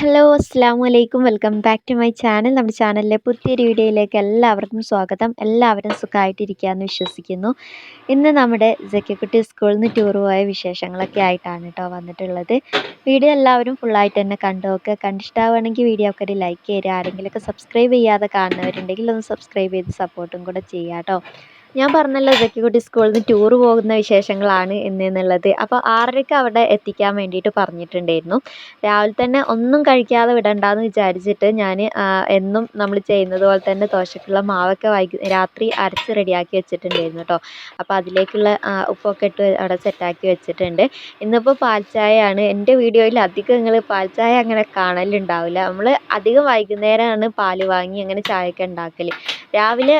Hello അസ്സാം വലൈക്കും welcome back to my channel നമ്മുടെ ചാനലിലെ പുതിയൊരു വീഡിയോയിലേക്ക് എല്ലാവർക്കും സ്വാഗതം. എല്ലാവരും സുഖമായിട്ടിരിക്കുകയെന്ന് വിശ്വസിക്കുന്നു. ഇന്ന് നമ്മുടെ ജക്കിക്കുട്ടി സ്കൂളിൽ നിന്ന് ടൂർ പോയ വിശേഷങ്ങളൊക്കെ ആയിട്ടാണ് കേട്ടോ വന്നിട്ടുള്ളത്. വീഡിയോ എല്ലാവരും ഫുള്ളായിട്ട് തന്നെ കണ്ടു നോക്കുക. കണ്ടിഷ്ടാവുകയാണെങ്കിൽ വീഡിയോ ഒക്കെ ഒരു ലൈക്ക് ചെയ്യുക. ആരെങ്കിലുമൊക്കെ സബ്സ്ക്രൈബ് ചെയ്യാതെ കാണുന്നവരുണ്ടെങ്കിൽ ഒന്ന് സബ്സ്ക്രൈബ് ചെയ്ത് സപ്പോർട്ടും കൂടെ ചെയ്യാം കേട്ടോ. ഞാൻ പറഞ്ഞല്ലോ ജക്കിക്കുട്ടി സ്കൂളിൽ നിന്ന് ടൂർ പോകുന്ന വിശേഷങ്ങളാണ് എന്നുള്ളത് അപ്പോൾ ആറരയ്ക്ക് അവിടെ എത്തിക്കാൻ വേണ്ടിയിട്ട് പറഞ്ഞിട്ടുണ്ടായിരുന്നു. രാവിലെ തന്നെ ഒന്നും കഴിക്കാതെ വിടണ്ടെന്ന് വിചാരിച്ചിട്ട് ഞാൻ എന്നും നമ്മൾ ചെയ്യുന്നത് പോലെ തന്നെ ദോശക്കുള്ള മാവൊക്കെ വൈകി രാത്രി അരച്ച് റെഡിയാക്കി വെച്ചിട്ടുണ്ടായിരുന്നു കേട്ടോ അപ്പോൾ അതിലേക്കുള്ള ഉപ്പൊക്കെ ഇട്ട് അവിടെ സെറ്റാക്കി വെച്ചിട്ടുണ്ട്. ഇന്നിപ്പോൾ പാൽച്ചായയാണ്. എന്റെ വീഡിയോയിൽ അധികം നിങ്ങൾ പാൽച്ചായ അങ്ങനെ കാണലുണ്ടാവില്ല. നമ്മൾ അധികം വൈകുന്നേരമാണ് പാൽ വാങ്ങി അങ്ങനെ ചായയൊക്കെ ഉണ്ടാക്കൽ രാവിലെ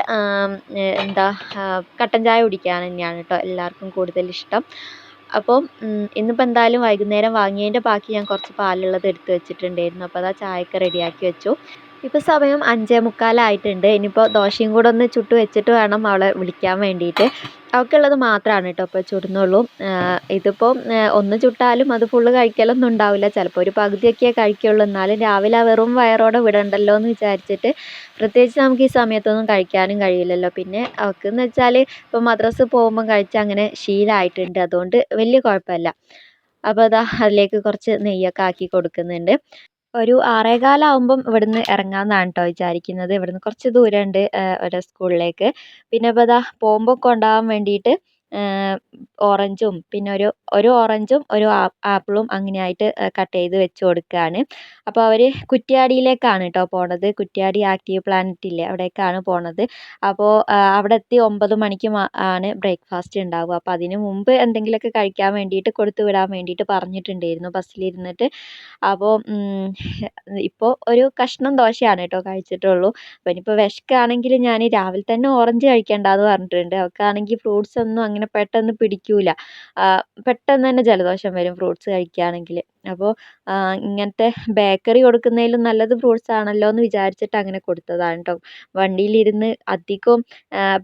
എന്താ കട്ടൻ ചായ കുടിക്കാൻ തന്നെയാണ് കേട്ടോ എല്ലാവർക്കും കൂടുതൽ ഇഷ്ടം. അപ്പോൾ ഇന്നിപ്പോൾ എന്തായാലും വൈകുന്നേരം വാങ്ങിയതിന്റെ ബാക്കി ഞാൻ കുറച്ച് പാലുള്ളത് എടുത്ത് വെച്ചിട്ടുണ്ടായിരുന്നു. അപ്പോൾ അതാ ചായയൊക്കെ റെഡിയാക്കി വെച്ചു. ഇപ്പോൾ സമയം അഞ്ചേ മുക്കാലായിട്ടുണ്ട്. ഇനിയിപ്പോൾ ദോശയും കൂടെ ഒന്ന് ചുട്ട് വെച്ചിട്ട് വേണം അവളെ വിളിക്കാൻ വേണ്ടിയിട്ട്. അവൾക്കുള്ളത് മാത്രമാണ് കേട്ടോ ഇപ്പോൾ ചുടുന്നുള്ളൂ. ഇതിപ്പോൾ ഒന്ന് ചുട്ടാലും അത് ഫുള്ള് കഴിക്കലൊന്നും ഉണ്ടാവില്ല. ചിലപ്പോൾ ഒരു പകുതിയൊക്കെ കഴിക്കുള്ളൂ. എന്നാലും രാവിലെ വെറും വയറോടെ വിടണ്ടല്ലോ എന്ന് വിചാരിച്ചിട്ട് പ്രത്യേകിച്ച് നമുക്ക് ഈ സമയത്തൊന്നും കഴിക്കാനും കഴിയില്ലല്ലോ. പിന്നെ അവൾക്ക് എന്ന് വെച്ചാൽ ഇപ്പോൾ മദ്രസ് പോകുമ്പം കഴിച്ച് അങ്ങനെ ശീലമായിട്ടുണ്ട് അതുകൊണ്ട് വലിയ കുഴപ്പമില്ല. അപ്പോൾ അതാ അതിലേക്ക് കുറച്ച് നെയ്യൊക്കെ ആക്കി കൊടുക്കുന്നുണ്ട്. ഒരു ആറേകാലാവുമ്പം ഇവിടുന്ന് ഇറങ്ങാമെന്നാണ് കേട്ടോ വിചാരിക്കുന്നത്. ഇവിടുന്ന് കുറച്ച് ദൂരമുണ്ട് ഒരു സ്കൂളിലേക്ക്. പിന്നെ ഇപ്പോൾ ഇതാ പോകുമ്പോൾ കൊണ്ടുപോകാൻ വേണ്ടിയിട്ട് ഓറഞ്ചും പിന്നെ ഒരു ഒരു ഓറഞ്ചും ഒരു ആപ്പിളും അങ്ങനെ ആയിട്ട് കട്ട് ചെയ്ത് വെച്ച് കൊടുക്കുകയാണ് അപ്പോൾ അവർ കുറ്റ്യാടിയിലേക്കാണ് കേട്ടോ പോണത്. കുറ്റ്യാടി ആക്റ്റീവ് പ്ലാനറ്റ് ഇല്ലേ അവിടേക്കാണ് പോണത്. അപ്പോൾ അവിടെ എത്തി ഒമ്പത് മണിക്ക് ആണ് ബ്രേക്ക്ഫാസ്റ്റ് ഉണ്ടാവുക അപ്പോൾ അതിന് മുമ്പ് എന്തെങ്കിലുമൊക്കെ കഴിക്കാൻ വേണ്ടിയിട്ട് കൊടുത്തു വിടാൻ വേണ്ടിയിട്ട് പറഞ്ഞിട്ടുണ്ടായിരുന്നു ബസ്സിലിരുന്നിട്ട്. അപ്പോൾ ഇപ്പോൾ ഒരു കഷ്ണം ദോശയാണ് കേട്ടോ കഴിച്ചിട്ടുള്ളൂ. അപ്പോൾ ഇനിയിപ്പോൾ വിശക്കുകയാണെങ്കിൽ ഞാൻ രാവിലെ തന്നെ ഓറഞ്ച് കഴിക്കേണ്ടതെന്ന് പറഞ്ഞിട്ടുണ്ട്. അവൾക്കാണെങ്കിൽ ഫ്രൂട്ട്സ് ഒന്നും അങ്ങനെ പെട്ടെന്ന് പിടിക്കില്ല പെട്ടെന്ന് തന്നെ ജലദോഷം വരും ഫ്രൂട്ട്സ് കഴിക്കുകയാണെങ്കിൽ അപ്പോൾ ഇങ്ങനത്തെ ബേക്കറി കൊടുക്കുന്നതിലും നല്ലത് ഫ്രൂട്ട്സ് ആണല്ലോ എന്ന് വിചാരിച്ചിട്ട് അങ്ങനെ കൊടുത്തതാണ് കേട്ടോ വണ്ടിയിലിരുന്ന് അധികവും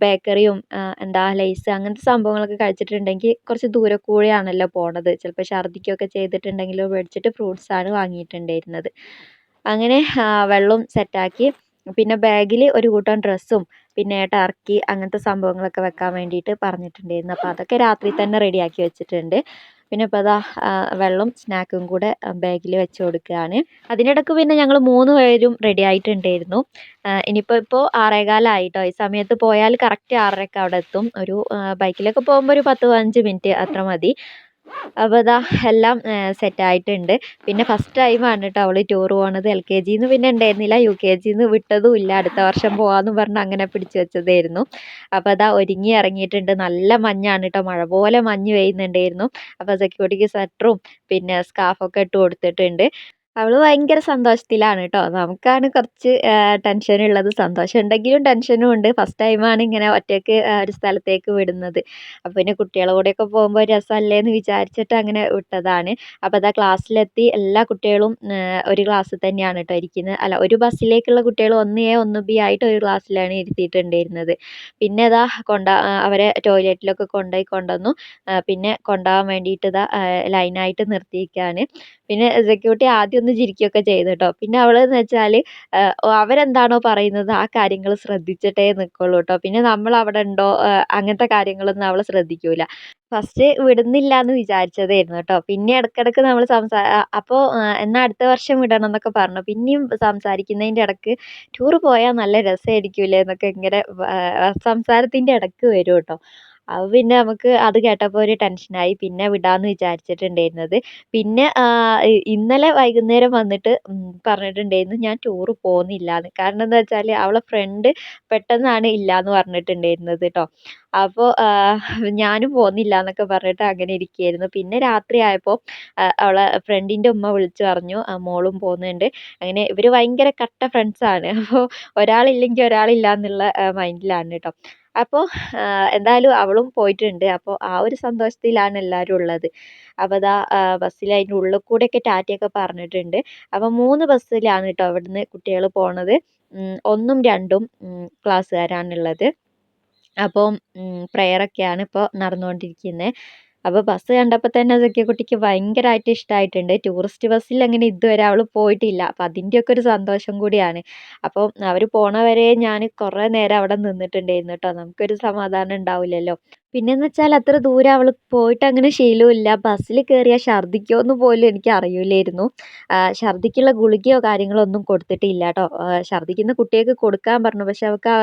ബേക്കറിയും എന്താ ലൈസ് അങ്ങനത്തെ സംഭവങ്ങളൊക്കെ കഴിച്ചിട്ടുണ്ടെങ്കിൽ കുറച്ച് ദൂരെ കൂടെയാണല്ലോ പോണത്. ചിലപ്പോൾ ഛർദ്ദിക്കുകയൊക്കെ ചെയ്തിട്ടുണ്ടെങ്കിൽ ഫ്രൂട്ട്സ് ആണ് വാങ്ങിയിട്ടുണ്ടായിരുന്നത്. അങ്ങനെ വെള്ളവും സെറ്റാക്കി പിന്നെ ബാഗിൽ ഒരു കൂട്ടം ഡ്രസ്സും പിന്നെ ടർക്കി അങ്ങനത്തെ സംഭവങ്ങളൊക്കെ വെക്കാൻ വേണ്ടിയിട്ട് പറഞ്ഞിട്ടുണ്ടായിരുന്നു. അപ്പോൾ അതൊക്കെ രാത്രി തന്നെ റെഡിയാക്കി വെച്ചിട്ടുണ്ട്. പിന്നെ ഇപ്പോൾ അതാ വെള്ളം സ്നാക്കും കൂടെ ബാഗിൽ വെച്ച് കൊടുക്കുകയാണ്. അതിനിടയ്ക്ക് പിന്നെ ഞങ്ങൾ മൂന്ന് പേരും റെഡി ആയിട്ടുണ്ടായിരുന്നു. ഇനിയിപ്പോൾ ഇപ്പോൾ ആറേകാലായിട്ടോ. ഈ സമയത്ത് പോയാൽ കറക്റ്റ് ആറരയ്ക്ക് അവിടെ എത്തും. ഒരു ബൈക്കിലൊക്കെ പോകുമ്പോൾ ഒരു പത്ത് പതിനഞ്ച് മിനിറ്റ് അത്ര മതി. അപ്പോൾ ഇതാ എല്ലാം സെറ്റായിട്ടുണ്ട് പിന്നെ ഫസ്റ്റ് ടൈമാണ് കേട്ടോ അവൾ ടൂർ പോണത് എൽ കെ ജിന്ന് പിന്നെ ഉണ്ടായിരുന്നില്ല യു കെ ജിന്ന് വിട്ടതും ഇല്ല. അടുത്ത വർഷം പോകാമെന്ന് പറഞ്ഞ് അങ്ങനെ പിടിച്ചു വെച്ചതായിരുന്നു. അപ്പോൾ അതാ ഒരുങ്ങി ഇറങ്ങിയിട്ടുണ്ട്. നല്ല മഞ്ഞാണ് കേട്ടോ മഴ പോലെ മഞ്ഞ് പെയ്യുന്നുണ്ടായിരുന്നു. അപ്പോൾ സെക്യൂരിറ്റിക്ക് സ്വെറ്ററും പിന്നെ സ്കാർഫൊക്കെ ഇട്ട് കൊടുത്തിട്ടുണ്ട്. അവൾ ഭയങ്കര സന്തോഷത്തിലാണ് കേട്ടോ നമുക്കാണ് കുറച്ച് ടെൻഷൻ ഉള്ളത്. സന്തോഷം ഉണ്ടെങ്കിലും ടെൻഷനും ഉണ്ട്. ഫസ്റ്റ് ടൈമാണ് ഇങ്ങനെ ഒറ്റയ്ക്ക് ഒരു സ്ഥലത്തേക്ക് വിടുന്നത്. അപ്പോൾ പിന്നെ കുട്ടികളുടെ കൂടെയൊക്കെ പോകുമ്പോൾ രസമല്ലേ എന്ന് വിചാരിച്ചിട്ട് അങ്ങനെ വിട്ടതാണ്. അപ്പോൾ അതാ ക്ലാസ്സിലെത്തി എല്ലാ കുട്ടികളും ഒരു ക്ലാസ്സിൽ തന്നെയാണ് കേട്ടോ ഇരിക്കുന്നത്. അല്ല ഒരു ബസ്സിലേക്കുള്ള കുട്ടികൾ ഒന്ന് എ ഒന്ന് ബി ആയിട്ട് ഒരു ക്ലാസ്സിലാണ് ഇരുത്തിയിട്ടുണ്ടായിരുന്നത്. പിന്നെ ഇതാ കൊണ്ടാ അവരെ ടോയ്ലറ്റിലൊക്കെ കൊണ്ടുപോയി കൊണ്ടുവന്നു. പിന്നെ കൊണ്ടുപോകാൻ വേണ്ടിയിട്ട് ഇതാ ലൈനായിട്ട് നിർത്തിയിരിക്കുകയാണ് പിന്നെ സെക്യൂരിറ്റി ആദ്യം ഒന്ന് ചിരിക്കുകയൊക്കെ ചെയ്തു കേട്ടോ. പിന്നെ അവളെന്ന് വെച്ചാൽ അവരെന്താണോ പറയുന്നത് ആ കാര്യങ്ങൾ ശ്രദ്ധിച്ചിട്ടേ നിൽക്കുള്ളൂ കേട്ടോ. പിന്നെ നമ്മൾ അവിടെ ഉണ്ടോ അങ്ങനത്തെ കാര്യങ്ങളൊന്നും അവൾ ശ്രദ്ധിക്കൂല. ഫസ്റ്റ് വിടുന്നില്ല എന്ന് വിചാരിച്ചതായിരുന്നു കേട്ടോ. പിന്നെ ഇടക്കിടക്ക് നമ്മൾ സംസാ അപ്പോൾ എന്നാൽ അടുത്ത വർഷം വിടണം എന്നൊക്കെ പറഞ്ഞു. പിന്നെയും സംസാരിക്കുന്നതിന്റെ ഇടയ്ക്ക് ടൂർ പോയാൽ നല്ല രസമായിരിക്കില്ലേ എന്നൊക്കെ ഇങ്ങനെ സംസാരത്തിന്റെ ഇടയ്ക്ക് വരും കേട്ടോ. അപ്പോൾ പിന്നെ നമുക്ക് അത് കേട്ടപ്പോൾ ഒരു ടെൻഷനായി പിന്നെ വിടാമെന്ന് വിചാരിച്ചിട്ടുണ്ടായിരുന്നത്. പിന്നെ ഇന്നലെ വൈകുന്നേരം വന്നിട്ട് പറഞ്ഞിട്ടുണ്ടായിരുന്നു ഞാൻ ടൂർ പോകുന്നില്ല എന്ന് കാരണം എന്താ വെച്ചാൽ അവളെ ഫ്രണ്ട് പെട്ടെന്നാണ് ഇല്ല എന്ന് പറഞ്ഞിട്ടുണ്ടായിരുന്നത് കേട്ടോ അപ്പോൾ ഞാനും പോകുന്നില്ല എന്നൊക്കെ പറഞ്ഞിട്ട് അങ്ങനെ ഇരിക്കുകയായിരുന്നു പിന്നെ രാത്രി ആയപ്പോൾ അവളെ ഫ്രണ്ടിന്റെ ഉമ്മ വിളിച്ച് പറഞ്ഞു മോളും പോകുന്നുണ്ട് അങ്ങനെ ഇവർ ഭയങ്കര കട്ട ഫ്രണ്ട്സാണ് അപ്പോൾ ഒരാളില്ലെങ്കിൽ ഒരാളില്ല എന്നുള്ള മൈൻഡിലാണ് കേട്ടോ അപ്പോൾ എന്തായാലും അവളും പോയിട്ടുണ്ട്. അപ്പോൾ ആ ഒരു സന്തോഷത്തിലാണ് എല്ലാവരും ഉള്ളത്. അപ്പോൾ അതാ ബസ്സിൽ അതിന്റെ ഉള്ളിൽ കൂടെയൊക്കെ ടാറ്റയൊക്കെ പറഞ്ഞിട്ടുണ്ട്. അപ്പോൾ മൂന്ന് ബസ്സിലാണ് കേട്ടോ അവിടുന്ന് കുട്ടികൾ പോണത്. ഒന്നും രണ്ടും ക്ലാസ്സുകാരാണുള്ളത് അപ്പോൾ പ്രെയറൊക്കെയാണ് ഇപ്പോൾ നടന്നുകൊണ്ടിരിക്കുന്നത് അപ്പോൾ ബസ് കണ്ടപ്പോൾ തന്നെ സഖ്യക്കുട്ടിക്ക് ഭയങ്കരമായിട്ട് ഇഷ്ടമായിട്ടുണ്ട് ടൂറിസ്റ്റ് ബസ്സിൽ അങ്ങനെ ഇതുവരെ അവൾ പോയിട്ടില്ല. അപ്പോൾ അതിന്റെയൊക്കെ ഒരു സന്തോഷം കൂടിയാണ്. അപ്പോൾ അവർ പോണ വരെ ഞാൻ കുറേ നേരം അവിടെ നിന്നിട്ടുണ്ടായിരുന്നു കേട്ടോ നമുക്കൊരു സമാധാനം ഉണ്ടാവില്ലല്ലോ. പിന്നെയെന്ന് വെച്ചാൽ അത്ര ദൂരം അവൾ പോയിട്ട് അങ്ങനെ ശീലമില്ല ബസ്സിൽ കയറിയാൽ ഛർദ്ദിക്കുമോയെന്ന് പോലും എനിക്ക് അറിയില്ലായിരുന്നു. ഛർദ്ദിക്കുള്ള ഗുളികയോ കാര്യങ്ങളോ ഒന്നും കൊടുത്തിട്ടില്ല കേട്ടോ. ഛർദ്ദിക്കുന്ന കുട്ടികൾക്ക് കൊടുക്കാൻ പറഞ്ഞു. പക്ഷെ അവൾക്ക്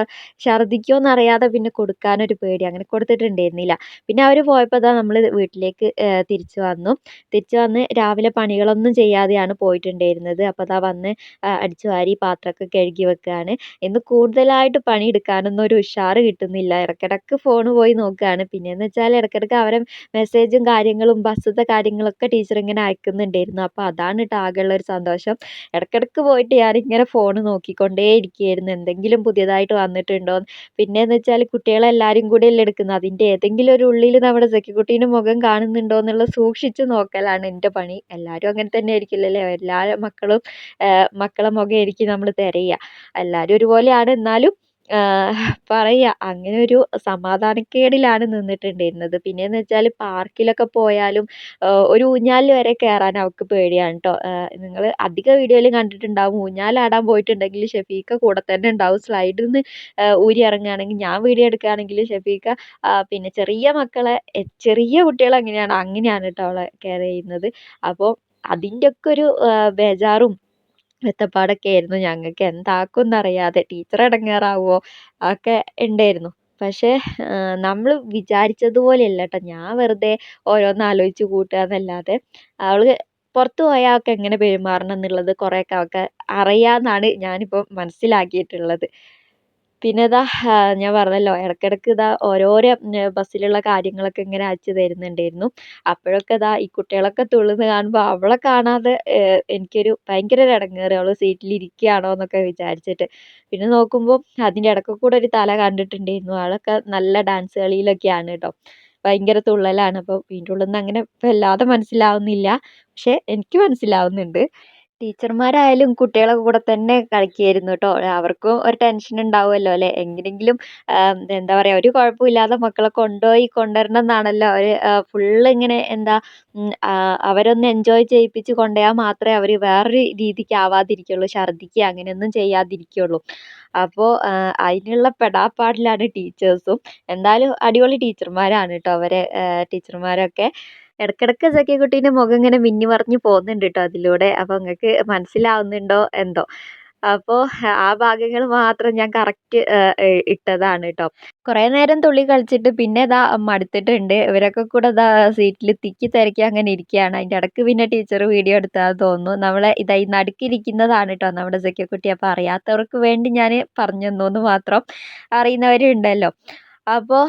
എന്ന് അറിയാതെ പിന്നെ കൊടുക്കാനൊരു പേടി അങ്ങനെ കൊടുത്തിട്ടുണ്ടായിരുന്നില്ല. പിന്നെ അവർ പോയപ്പോൾ നമ്മൾ വീട്ടിലേക്ക് തിരിച്ചു വന്നു. തിരിച്ചു വന്ന് രാവിലെ പണികളൊന്നും ചെയ്യാതെയാണ് പോയിട്ടുണ്ടായിരുന്നത്. അപ്പോൾ അതാ വന്ന് അടിച്ചു വാരി പാത്രമൊക്കെ കഴുകി വെക്കുകയാണ് ഇന്ന് കൂടുതലായിട്ട് പണിയെടുക്കാനൊന്നും ഒരു ഉഷാറ് കിട്ടുന്നില്ല. ഇടയ്ക്കിടയ്ക്ക് ഫോൺ പോയി നോക്കുകയാണ് പിന്നെയെന്ന് വെച്ചാൽ ഇടയ്ക്കിടയ്ക്ക് അവരെ മെസ്സേജും കാര്യങ്ങളും ബസ്സിലത്തെ കാര്യങ്ങളൊക്കെ ടീച്ചർ ഇങ്ങനെ അയക്കുന്നുണ്ടായിരുന്നു. അപ്പോൾ അതാണ് കേട്ടോ ആകെയുള്ള ഒരു സന്തോഷം. ഇടയ്ക്കിടയ്ക്ക് പോയിട്ട് ഞാനിങ്ങനെ ഫോൺ നോക്കിക്കൊണ്ടേ ഇരിക്കുകയായിരുന്നു. എന്തെങ്കിലും പുതിയതായിട്ട് വന്നിട്ടുണ്ടോ? പിന്നെയെന്ന് വെച്ചാൽ കുട്ടികളെല്ലാവരും കൂടി അല്ലേ എടുക്കുന്നത്? അതിന്റെ ഏതെങ്കിലും ഒരു ഉള്ളിൽ നമ്മുടെ സെക്യൂരിറ്റീന്റെ മുഖം കാണുന്നുണ്ടോ എന്നുള്ള സൂക്ഷിച്ച് നോക്കലാണ് എന്റെ പണി. എല്ലാവരും അങ്ങനെ തന്നെ ആയിരിക്കില്ലല്ലേ എല്ലാ മക്കളും മക്കളെ മുഖമായിരിക്കും നമ്മൾ തിരയുക. എല്ലാവരും ഒരുപോലെയാണ്. എന്നാലും പറയുക അങ്ങനെ ഒരു സമാധാനക്കേടിലാണ് നിന്നിട്ടുണ്ടായിരുന്നത്. പിന്നെയെന്ന് വെച്ചാൽ പാർക്കിലൊക്കെ പോയാലും ഒരു ഊഞ്ഞാലിൽ വരെ കയറാൻ അവൾക്ക് പേടിയാണ് കേട്ടോ നിങ്ങൾ അധിക വീഡിയോയിൽ കണ്ടിട്ടുണ്ടാവും ഊഞ്ഞാലാടാൻ പോയിട്ടുണ്ടെങ്കിൽ ഷെഫീക്ക കൂടെ തന്നെ ഉണ്ടാവും. സ്ലൈഡിൽ നിന്ന് ഊരി ഇറങ്ങുകയാണെങ്കിൽ ഞാൻ വീഡിയോ എടുക്കുകയാണെങ്കിൽ ഷെഫീക്ക പിന്നെ ചെറിയ മക്കളെ ചെറിയ കുട്ടികൾ അങ്ങനെയാണ് അങ്ങനെയാണ് കേട്ടോ അവളെ കെയർ ചെയ്യുന്നത്. അപ്പോൾ അതിന്റെയൊക്കെ ഒരു ബേജാറും വെത്തപ്പാടൊക്കെ ആയിരുന്നു ഞങ്ങൾക്ക് എന്താക്കും എന്നറിയാതെ ടീച്ചർ ഇടങ്ങേറാവുമോ ഒക്കെ ഉണ്ടായിരുന്നു പക്ഷേ നമ്മൾ വിചാരിച്ചതുപോലെയല്ല കേട്ടോ ഞാൻ വെറുതെ ഓരോന്ന് ആലോചിച്ച് കൂട്ടുക എന്നല്ലാതെ അവൾ പുറത്ത് പോയാൽ അവൾക്ക് എങ്ങനെ പെരുമാറണം എന്നുള്ളത് കുറേയൊക്കെ അവൾക്ക് അറിയാമെന്നാണ് ഞാനിപ്പോൾ മനസ്സിലാക്കിയിട്ടുള്ളത്. പിന്നെ ഇതാ ഞാൻ പറഞ്ഞല്ലോ ഇടയ്ക്കിടയ്ക്ക് ഇതാ ഓരോരോ ബസ്സിലുള്ള കാര്യങ്ങളൊക്കെ ഇങ്ങനെ അയച്ചു തരുന്നുണ്ടായിരുന്നു. അപ്പോഴൊക്കെ ഇതാ ഈ കുട്ടികളൊക്കെ തുള്ളുന്നത് കാണുമ്പോൾ അവളെ കാണാതെ എനിക്കൊരു ഭയങ്കര ഒരു ഇടങ്ങേറ്. അവൾ സീറ്റിൽ ഇരിക്കുകയാണോ എന്നൊക്കെ വിചാരിച്ചിട്ട്. പിന്നെ നോക്കുമ്പോൾ അതിന്റെ ഇടയ്ക്ക് കൂടെ ഒരു തല കണ്ടിട്ടുണ്ടായിരുന്നു. ആളൊക്കെ നല്ല ഡാൻസ് കളിയിലൊക്കെയാണ് കേട്ടോ. ഭയങ്കര തുള്ളലാണ്. അപ്പോൾ ഇതിന്റെ അങ്ങനെ വല്ലാതെ മനസ്സിലാവുന്നില്ല. പക്ഷേ എനിക്ക് മനസ്സിലാവുന്നുണ്ട്. ടീച്ചർമാരായാലും കുട്ടികളെ കൂടെ തന്നെ കളിക്കുമായിരുന്നു കേട്ടോ അവർക്കും ഒരു ടെൻഷൻ ഉണ്ടാവുമല്ലോ അല്ലേ? എങ്ങനെയെങ്കിലും എന്താ പറയുക ഒരു കുഴപ്പമില്ലാതെ മക്കളെ കൊണ്ടുപോയി കൊണ്ടുവരണം എന്നാണല്ലോ അവർ ഫുള്ള് ഇങ്ങനെ എന്താ അവരൊന്ന് എൻജോയ് ചെയ്യിപ്പിച്ച് കൊണ്ടുപോയാൽ മാത്രമേ അവർ വേറൊരു രീതിക്ക് ആവാതിരിക്കുള്ളൂ ഛർദ്ദിക്കുക അങ്ങനെയൊന്നും ചെയ്യാതിരിക്കുള്ളൂ അപ്പോൾ അതിനുള്ള പെടാപ്പാടിലാണ് ടീച്ചേഴ്സും എന്തായാലും അടിപൊളി ടീച്ചർമാരാണ് കേട്ടോ അവരെ ടീച്ചർമാരൊക്കെ ഇടയ്ക്കിടയ്ക്ക് സഖിക്കുട്ടീന്റെ മുഖം ഇങ്ങനെ മിന്നി മറിഞ്ഞ് പോകുന്നുണ്ട് കേട്ടോ അതിലൂടെ. അപ്പോൾ നിങ്ങൾക്ക് മനസ്സിലാവുന്നുണ്ടോ എന്തോ? അപ്പോൾ ആ ഭാഗങ്ങൾ മാത്രം ഞാൻ കറക്റ്റ് ഇട്ടതാണ് കേട്ടോ കുറേ നേരം തുള്ളി കളിച്ചിട്ട് പിന്നെ ഇതാ മടുത്തിട്ടുണ്ട് ഇവരൊക്കെ കൂടെ ഇതാ സീറ്റിൽ തിക്കി തിരക്കി അങ്ങനെ ഇരിക്കുകയാണ്. അതിന്റെ ഇടയ്ക്ക് പിന്നെ ടീച്ചർ വീഡിയോ എടുത്താൽ തോന്നുന്നു. നമ്മളെ ഇതായി നടുക്കിരിക്കുന്നതാണ് കേട്ടോ നമ്മുടെ ജക്കിക്കുട്ടി അപ്പോൾ അറിയാത്തവർക്ക് വേണ്ടി ഞാൻ പറഞ്ഞു തന്നു മാത്രം അറിയുന്നവരുണ്ടല്ലോ. അപ്പോൾ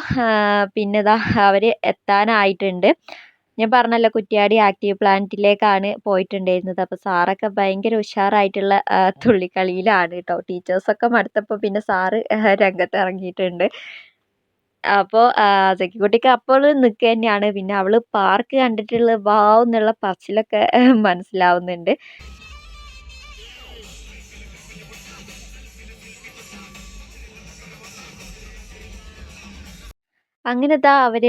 പിന്നെ ഇതാ അവർ എത്താനായിട്ടുണ്ട്. ഞാൻ പറഞ്ഞല്ലോ കുറ്റ്യാടി ആക്റ്റീവ് പ്ലാന്റിലേക്കാണ് പോയിട്ടുണ്ടായിരുന്നത്. അപ്പോൾ സാറൊക്കെ ഭയങ്കര ഉഷാറായിട്ടുള്ള തുള്ളിക്കളിയിലാണ് കേട്ടോ ടീച്ചേഴ്സൊക്കെ മടുത്തപ്പോൾ പിന്നെ സാറ് രംഗത്ത് ഇറങ്ങിയിട്ടുണ്ട് അപ്പോൾ സെക്യൂരിറ്റിക്ക് അപ്പോൾ നിൽക്കുക തന്നെയാണ് പിന്നെ അവൾ പാർക്ക് കണ്ടിട്ടുള്ള വാവ് എന്നുള്ള പറച്ചിലൊക്കെ മനസ്സിലാവുന്നുണ്ട്. അങ്ങനെ ദാ അവർ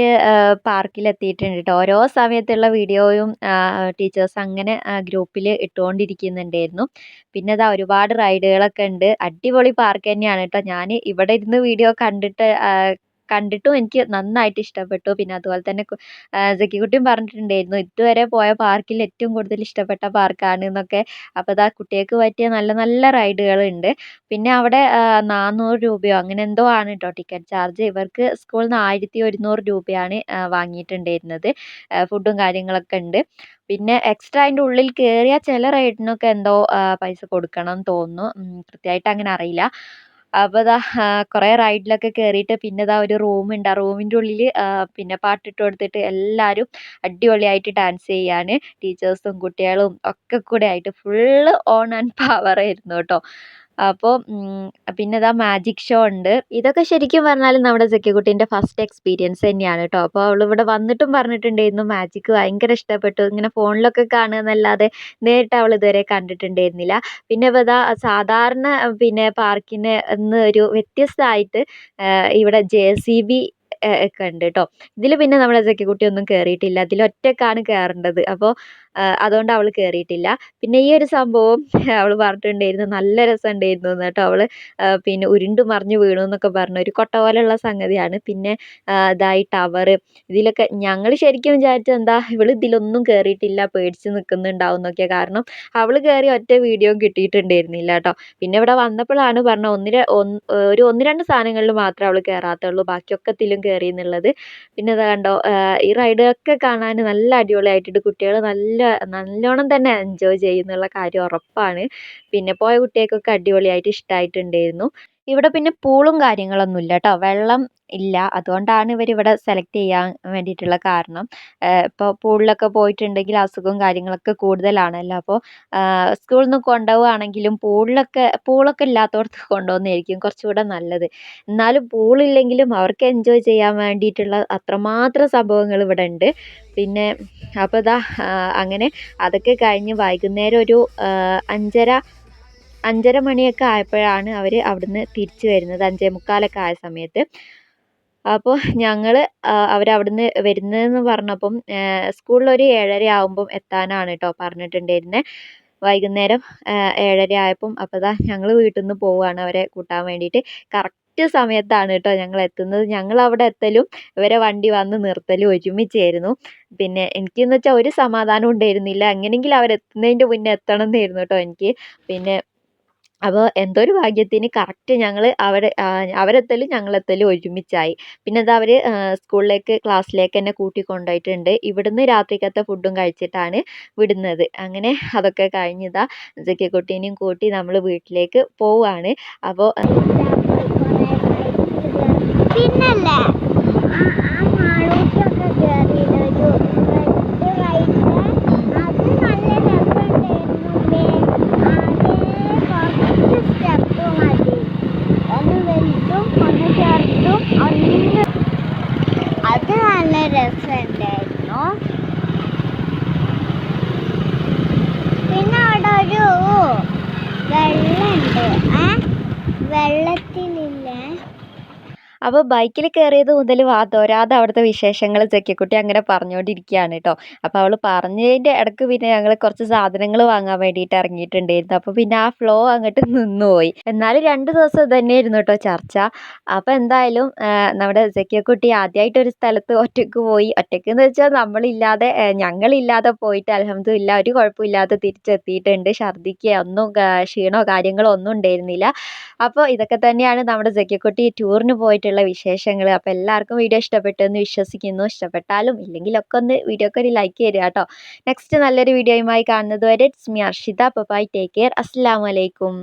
പാർക്കിലെത്തിയിട്ടുണ്ട് കേട്ടോ ഓരോ സമയത്തുള്ള വീഡിയോയും ടീച്ചേഴ്സ് അങ്ങനെ ഗ്രൂപ്പിൽ ഇട്ടുകൊണ്ടിരിക്കുന്നുണ്ടായിരുന്നു പിന്നെ ദാ ഒരുപാട് റൈഡുകളൊക്കെ ഉണ്ട് അടിപൊളി പാർക്ക് തന്നെയാണ് കേട്ടോ ഞാൻ ഇവിടെ ഇരുന്ന് വീഡിയോ കണ്ടിട്ട് കണ്ടിട്ടും എനിക്ക് നന്നായിട്ട് ഇഷ്ടപ്പെട്ടു. പിന്നെ അതുപോലെ തന്നെ ജക്കിക്കുട്ടിയും പറഞ്ഞിട്ടുണ്ടായിരുന്നു ഇതുവരെ പോയ പാർക്കിൽ ഏറ്റവും കൂടുതൽ ഇഷ്ടപ്പെട്ട പാർക്കാണ് എന്നൊക്കെ. അപ്പോൾ ഇതാ കുട്ടികൾക്ക് പറ്റിയ നല്ല നല്ല റൈഡുകളുണ്ട്. പിന്നെ അവിടെ നാനൂറ് രൂപയോ അങ്ങനെ എന്തോ ആണ് കേട്ടോ ടിക്കറ്റ് ചാർജ്. ഇവർക്ക് സ്കൂളിൽ നിന്ന് ആയിരത്തി ഒരുന്നൂറ് രൂപയാണ് വാങ്ങിയിട്ടുണ്ടായിരുന്നത്. ഫുഡും കാര്യങ്ങളൊക്കെ ഉണ്ട്. പിന്നെ എക്സ്ട്രാ അതിന്റെ ഉള്ളിൽ കയറിയ ചില റൈഡിനൊക്കെ എന്തോ പൈസ കൊടുക്കണം എന്ന് തോന്നുന്നു. കൃത്യമായിട്ട് അങ്ങനെ അറിയില്ല. അപ്പോൾ ദാ കുറേ റൈഡിലൊക്കെ കയറിയിട്ട് പിന്നെ ദാ ഒരു റൂമുണ്ട്. ആ റൂമിന്റെ ഉള്ളിൽ പിന്നെ പാട്ടിട്ട് കൊടുത്തിട്ട് എല്ലാവരും അടിപൊളിയായിട്ട് ഡാൻസ് ചെയ്യാണ്. ടീച്ചേഴ്സും കുട്ടികളും ഒക്കെ കൂടെ ആയിട്ട് ഫുള്ള് ഓൺ ആൻഡ് പവർ ആയിരുന്നു കേട്ടോ. അപ്പോൾ പിന്നെ ഇതാ മാജിക് ഷോ ഉണ്ട്. ഇതൊക്കെ ശരിക്കും പറഞ്ഞാൽ നമ്മുടെ സെക്യൂക്കുട്ടീന്റെ ഫസ്റ്റ് എക്സ്പീരിയൻസ് തന്നെയാണ് കേട്ടോ. അപ്പോൾ അവൾ ഇവിടെ വന്നിട്ടും പറഞ്ഞിട്ടുണ്ടായിരുന്നു മാജിക് ഭയങ്കര ഇഷ്ടപ്പെട്ടു. ഇങ്ങനെ ഫോണിലൊക്കെ കാണുക എന്നല്ലാതെ നേരിട്ട് അവൾ ഇതുവരെ കണ്ടിട്ടുണ്ടായിരുന്നില്ല. പിന്നെ ഇതാ സാധാരണ പിന്നെ പാർക്കിന് ഇന്ന് ഒരു വ്യത്യസ്തമായിട്ട് ഇവിടെ ജെ സി ബി ഒക്കെ ഉണ്ട് കേട്ടോ. ഇതിൽ പിന്നെ നമ്മുടെ കുട്ടി ഒന്നും കയറിയിട്ടില്ല ഇതിൽ ഒറ്റക്കാണ് കയറേണ്ടത് അപ്പോൾ അതുകൊണ്ട് അവൾ കയറിയിട്ടില്ല പിന്നെ ഈ ഒരു സംഭവം അവൾ പറഞ്ഞിട്ടുണ്ടായിരുന്നു. നല്ല രസമുണ്ടായിരുന്നു കേട്ടോ അവൾ പിന്നെ ഉരുണ്ട് മറിഞ്ഞു വീണു എന്നൊക്കെ പറഞ്ഞു ഒരു കൊട്ട പോലെയുള്ള സംഗതിയാണ്. പിന്നെ ഇതായി ടവർ ഇതിലൊക്കെ ഞങ്ങൾ ശരിക്കും വിചാരിച്ചത് എന്താ ഇവൾ ഇതിലൊന്നും കയറിയിട്ടില്ല പേടിച്ച് നിൽക്കുന്നുണ്ടാവും എന്നൊക്കെ. കാരണം അവൾ കയറി ഒറ്റ വീഡിയോ കിട്ടിയിട്ടുണ്ടായിരുന്നില്ല കേട്ടോ. പിന്നെ ഇവിടെ വന്നപ്പോഴാണ് പറഞ്ഞത് ഒന്ന് ഒരു ഒന്ന് രണ്ട് സാധനങ്ങളിൽ മാത്രമേ അവൾ കയറാത്തുള്ളൂ ബാക്കിയൊക്കത്തിലും കയറി എന്നുള്ളത്. പിന്നെ അത് കണ്ടോ ഈ റൈഡൊക്കെ കാണാൻ നല്ല അടിപൊളിയായിട്ടുണ്ട്. കുട്ടികൾ നല്ല നല്ലോണം തന്നെ എൻജോയ് ചെയ്യുന്നുള്ള കാര്യം ഉറപ്പാണ്. പിന്നെ പോയ കുട്ടികൾക്കൊക്കെ അടിപൊളിയായിട്ട് ഇഷ്ടമായിട്ടുണ്ടായിരുന്നു ഇവിടെ പിന്നെ പൂളും കാര്യങ്ങളൊന്നും ഇല്ല കേട്ടോ വെള്ളം ഇല്ല. അതുകൊണ്ടാണ് ഇവർ ഇവിടെ സെലക്ട് ചെയ്യാൻ വേണ്ടിയിട്ടുള്ള കാരണം. ഇപ്പോൾ പൂളിലൊക്കെ പോയിട്ടുണ്ടെങ്കിൽ അസുഖവും കാര്യങ്ങളൊക്കെ കൂടുതലാണല്ലോ. അപ്പോൾ സ്കൂളിൽ നിന്ന് കൊണ്ടുപോവുകയാണെങ്കിലും പൂളിലൊക്കെ പൂളൊക്കെ ഇല്ലാത്തടത്ത് കൊണ്ടുപോകുന്നതായിരിക്കും കുറച്ചുകൂടെ നല്ലത്. എന്നാലും പൂളില്ലെങ്കിലും അവർക്ക് എൻജോയ് ചെയ്യാൻ വേണ്ടിയിട്ടുള്ള അത്രമാത്രം സംഭവങ്ങൾ ഇവിടെ ഉണ്ട്. പിന്നെ അപ്പോൾ ഇതാ അങ്ങനെ അതൊക്കെ കഴിഞ്ഞ് വൈകുന്നേരം ഒരു അഞ്ചര അഞ്ചര മണിയൊക്കെ ആയപ്പോഴാണ് അവർ അവിടുന്ന് തിരിച്ചു വരുന്നത്. അഞ്ചേ മുക്കാലൊക്കെ ആയ സമയത്ത്. അപ്പോൾ ഞങ്ങൾ അവരവിടുന്ന് വരുന്നതെന്ന് പറഞ്ഞപ്പം സ്കൂളിലൊരു ഏഴര ആകുമ്പം എത്താനാണ് കേട്ടോ പറഞ്ഞിട്ടുണ്ടായിരുന്നത് വൈകുന്നേരം ഏഴര ആയപ്പം അപ്പോൾ ദാ ഞങ്ങൾ വീട്ടിൽ നിന്ന് പോവുകയാണ് അവരെ കൂട്ടാൻ വേണ്ടിയിട്ട്. കറക്റ്റ് സമയത്താണ് കേട്ടോ ഞങ്ങൾ എത്തുന്നത്. ഞങ്ങൾ അവിടെ എത്തലും ഇവരെ വണ്ടി വന്ന് നിർത്തലും ഒരുമിച്ചായിരുന്നു. പിന്നെ എനിക്കെന്ന് വെച്ചാൽ ഒരു സമാധാനം ഉണ്ടായിരുന്നില്ല. എങ്ങനെയെങ്കിലും അവരെത്തുന്നതിന്റെ മുന്നേ എത്തണം എന്നായിരുന്നു കേട്ടോ എനിക്ക്. പിന്നെ അപ്പോൾ എന്തോ ഒരു ഭാഗ്യത്തിന് കറക്റ്റ് ഞങ്ങൾ അവിടെ അവരെത്തലും ഞങ്ങളെത്തലും ഒരുമിച്ചായി. പിന്നെ അത് അവർ സ്കൂളിലേക്ക് ക്ലാസ്സിലേക്ക് തന്നെ കൂട്ടി കൊണ്ടുപോയിട്ടുണ്ട് ഇവിടുന്ന് രാത്രിക്കത്തെ ഫുഡും കഴിച്ചിട്ടാണ് വിടുന്നത്. അങ്ങനെ അതൊക്കെ കഴിഞ്ഞതാ ജക്കിക്കുട്ടീനെയും കൂട്ടി നമ്മൾ വീട്ടിലേക്ക് പോവുകയാണ്. അപ്പോൾ പിന്നല്ലേ ആ മാളൂട്ടിയൊക്കെ കയറിയിട്ടൊരു റെഡ് റൈഡ് അത് നല്ല രസമുണ്ടായിരുന്നുല്ലേ ആകെ കുറച്ച് സ്റ്റെപ്പ് മതി ഒന്ന് വലുതും ഒന്ന് ചെറുതും ഒന്ന് അത് നല്ല രസമുണ്ടായിരുന്നു പിന്നെ അവിടെ ഒരു വെള്ളത്തിലില്ലേ അപ്പോൾ ബൈക്കിൽ കയറിയത് മുതൽ വാതോരാതെ അവിടുത്തെ വിശേഷങ്ങൾ ചെക്കിക്കുട്ടി അങ്ങനെ പറഞ്ഞുകൊണ്ടിരിക്കുകയാണ് കേട്ടോ അപ്പോൾ അവൾ പറഞ്ഞതിന്റെ ഇടയ്ക്ക് പിന്നെ ഞങ്ങൾ കുറച്ച് സാധനങ്ങൾ വാങ്ങാൻ വേണ്ടിയിട്ട് ഇറങ്ങിയിട്ടുണ്ടായിരുന്നു അപ്പോൾ പിന്നെ ആ ഫ്ലോ അങ്ങോട്ട് നിന്നുപോയി എന്നാലും രണ്ട് ദിവസം തന്നെയായിരുന്നു കേട്ടോ ചർച്ച. അപ്പോൾ എന്തായാലും നമ്മുടെ ചെക്കിക്കുട്ടി ആദ്യമായിട്ട് ഒരു സ്ഥലത്ത് ഒറ്റയ്ക്ക് പോയി. ഒറ്റയ്ക്ക് എന്ന് വെച്ചാൽ നമ്മളില്ലാതെ ഞങ്ങളില്ലാതെ പോയിട്ട് അലഹമ്മദില്ല ഒരു കുഴപ്പമില്ലാതെ തിരിച്ചെത്തിയിട്ടുണ്ട്. ഛർദിക്കുക ഒന്നും ക്ഷീണോ കാര്യങ്ങളോ ഒന്നും ഉണ്ടായിരുന്നില്ല. അപ്പോൾ ഇതൊക്കെ തന്നെയാണ് നമ്മുടെ ജക്കിക്കുട്ടി ടൂറിന് പോയിട്ടുള്ള വിശേഷങ്ങൾ അപ്പോൾ എല്ലാവർക്കും വീഡിയോ ഇഷ്ടപ്പെട്ടു എന്ന് വിശ്വസിക്കുന്നു. ഇഷ്ടപ്പെട്ടാലും ഇല്ലെങ്കിലൊക്കെ ഒന്ന് വീഡിയോക്ക് ഒരു ലൈക്ക് തരിക കേട്ടോ. നെക്സ്റ്റ് നല്ലൊരു വീഡിയോയുമായി കാണുന്നത് വരെ it's me Arshita. Bye take care അസ്സാം വലൈക്കും